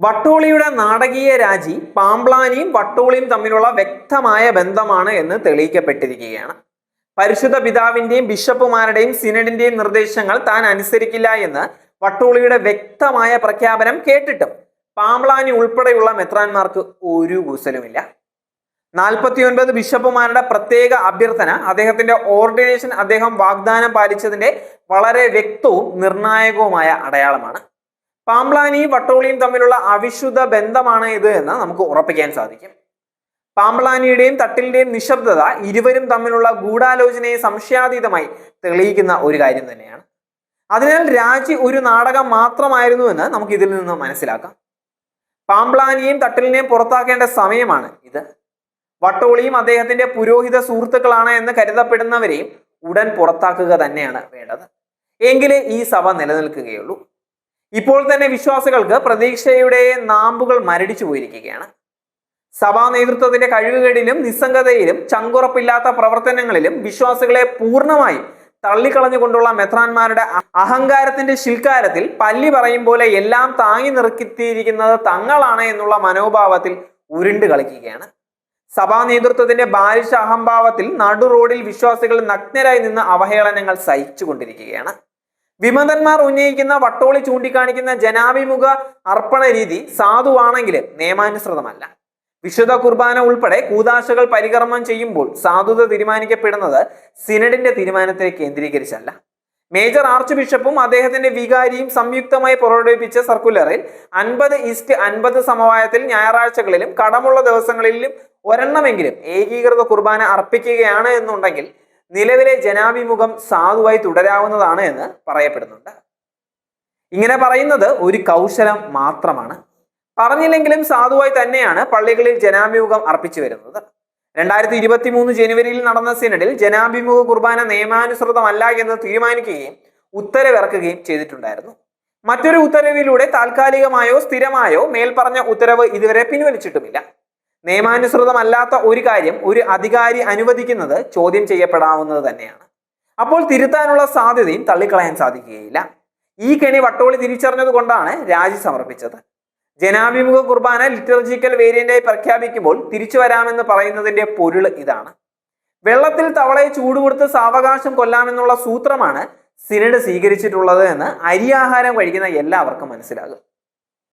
വട്ടോളിയുടെ നാടകീയ രാജി പാംപ്ലാനിയും വട്ടോളിയും തമ്മിലുള്ള വ്യക്തമായ ബന്ധമാണ് എന്ന് തെളിയിക്കപ്പെട്ടിരിക്കുകയാണ്. പരിശുദ്ധ പിതാവിന്റെയും ബിഷപ്പുമാരുടെയും സിനഡിന്റെയും നിർദ്ദേശങ്ങൾ താൻ അനുസരിക്കില്ല എന്ന് വട്ടോളിയുടെ വ്യക്തമായ പ്രഖ്യാപനം കേട്ടിട്ടും പാംപ്ലാനി ഉൾപ്പെടെയുള്ള മെത്രാന്മാർക്ക് ഒരു കൂസലുമില്ല. നാൽപ്പത്തിയൊൻപത് ബിഷപ്പുമാരുടെ പ്രത്യേക അഭ്യർത്ഥന അദ്ദേഹത്തിന്റെ ഓർഡിനേഷൻ അദ്ദേഹം വാഗ്ദാനം പാലിച്ചതിന്റെ വളരെ വ്യക്തവും നിർണായകവുമായ അടയാളമാണ്. പാമ്പ്ലാനിയും വട്ടോളിയും തമ്മിലുള്ള അവിശുദ്ധ ബന്ധമാണ് ഇത് എന്ന് നമുക്ക് ഉറപ്പിക്കാൻ സാധിക്കും. പാംബ്ലാനിയുടെയും തട്ടിലിന്റെയും നിശബ്ദത ഇരുവരും തമ്മിലുള്ള ഗൂഢാലോചനയെ സംശയാതീതമായി തെളിയിക്കുന്ന ഒരു കാര്യം തന്നെയാണ്. അതിനാൽ രാജി ഒരു നാടകം മാത്രമായിരുന്നു എന്ന് നമുക്ക് ഇതിൽ നിന്ന് മനസ്സിലാക്കാം. പാംപ്ലാനിയും തട്ടിലിനെയും പുറത്താക്കേണ്ട സമയമാണ് ഇത്. വട്ടോളിയും അദ്ദേഹത്തിന്റെ പുരോഹിത സുഹൃത്തുക്കളാണ് എന്ന് കരുതപ്പെടുന്നവരെയും ഉടൻ പുറത്താക്കുക തന്നെയാണ് വേണ്ടത്. എങ്കിലേ ഈ സഭ നിലനിൽക്കുകയുള്ളൂ. ഇപ്പോൾ തന്നെ വിശ്വാസികൾക്ക് പ്രതീക്ഷയുടെ നാമ്പുകൾ മരടിച്ചു പോയിരിക്കുകയാണ്. സഭാ നേതൃത്വത്തിന്റെ കഴിവുകേടിലും നിസ്സംഗതയിലും ചങ്കുറപ്പില്ലാത്ത പ്രവർത്തനങ്ങളിലും വിശ്വാസികളെ പൂർണമായും തള്ളിക്കളഞ്ഞുകൊണ്ടുള്ള മെത്രാന്മാരുടെ അഹങ്കാരത്തിന്റെ ശിൽക്കാരത്തിൽ പല്ലി പറയും പോലെ എല്ലാം താങ്ങി നിർത്തിയിരിക്കുന്നത് തങ്ങളാണ് എന്നുള്ള മനോഭാവത്തിൽ ഉരുണ്ട് കളിക്കുകയാണ്. സഭാ നേതൃത്വത്തിന്റെ ബാലിശ അഹംഭാവത്തിൽ നടു റോഡിൽ വിശ്വാസികൾ നഗ്നരായി നിന്ന് അവഹേളനങ്ങൾ സഹിച്ചുകൊണ്ടിരിക്കുകയാണ്. വിമതന്മാർ ഉന്നയിക്കുന്ന വട്ടോളി ചൂണ്ടിക്കാണിക്കുന്ന ജനാഭിമുഖ അർപ്പണ രീതി സാധുവാണെങ്കിൽ നിയമാനുസൃതമല്ല. വിശുദ്ധ കുർബാന ഉൾപ്പെടെ കൂതാശകൾ പരികർമ്മം ചെയ്യുമ്പോൾ സാധുത തീരുമാനിക്കപ്പെടുന്നത് സിനഡിന്റെ തീരുമാനത്തെ കേന്ദ്രീകരിച്ചല്ല. മേജർ ആർച്ച് ബിഷപ്പും അദ്ദേഹത്തിന്റെ വികാരിയും സംയുക്തമായി പുറപ്പെടുവിപ്പിച്ച സർക്കുലറിൽ അൻപത് ഈസ്റ്റ് അൻപത് സമവായത്തിൽ ഞായറാഴ്ചകളിലും കടമുള്ള ദിവസങ്ങളിലും ഒരെണ്ണമെങ്കിലും ഏകീകൃത കുർബാന അർപ്പിക്കുകയാണ് എന്നുണ്ടെങ്കിൽ നിലവിലെ ജനാഭിമുഖം സാധുവായി തുടരാവുന്നതാണ് എന്ന് പറയപ്പെടുന്നുണ്ട്. ഇങ്ങനെ പറയുന്നത് ഒരു കൗശലം മാത്രമാണ്. പറഞ്ഞില്ലെങ്കിലും സാധുവായി തന്നെയാണ് പള്ളികളിൽ ജനാഭിമുഖം അർപ്പിച്ചു വരുന്നത്. രണ്ടായിരത്തി ഇരുപത്തി മൂന്ന് ജനുവരിയിൽ നടന്ന സിനഡിൽ ജനാഭിമുഖ കുർബാന നിയമാനുസൃതമല്ല എന്ന് തീരുമാനിക്കുകയും ഉത്തരവിറക്കുകയും ചെയ്തിട്ടുണ്ടായിരുന്നു. മറ്റൊരു ഉത്തരവിലൂടെ താൽക്കാലികമായോ സ്ഥിരമായോ മേൽപ്പറഞ്ഞ ഉത്തരവ് ഇതുവരെ പിൻവലിച്ചിട്ടുമില്ല. നിയമാനുസൃതമല്ലാത്ത ഒരു കാര്യം ഒരു അധികാരി അനുവദിക്കുന്നത് ചോദ്യം ചെയ്യപ്പെടാവുന്നത് തന്നെയാണ്. അപ്പോൾ തിരുത്താനുള്ള സാധ്യതയും തള്ളിക്കളയാൻ സാധിക്കുകയില്ല. ഈ കെണി വട്ടോളി തിരിച്ചറിഞ്ഞത് കൊണ്ടാണ് രാജി സമർപ്പിച്ചത്. ജനാഭിമുഖ കുർബാന ലിറ്റർജിക്കൽ വേരിയന്റായി പ്രഖ്യാപിക്കുമ്പോൾ തിരിച്ചു വരാമെന്ന് പറയുന്നതിന്റെ പൊരുൾ ഇതാണ്. വെള്ളത്തിൽ തവളയെ ചൂടുകൊടുത്ത് സാവകാശം കൊല്ലാമെന്നുള്ള സൂത്രമാണ് സിനഡ് സ്വീകരിച്ചിട്ടുള്ളത് എന്ന് അരിയാഹാരം കഴിക്കുന്ന എല്ലാവർക്കും മനസ്സിലാകും.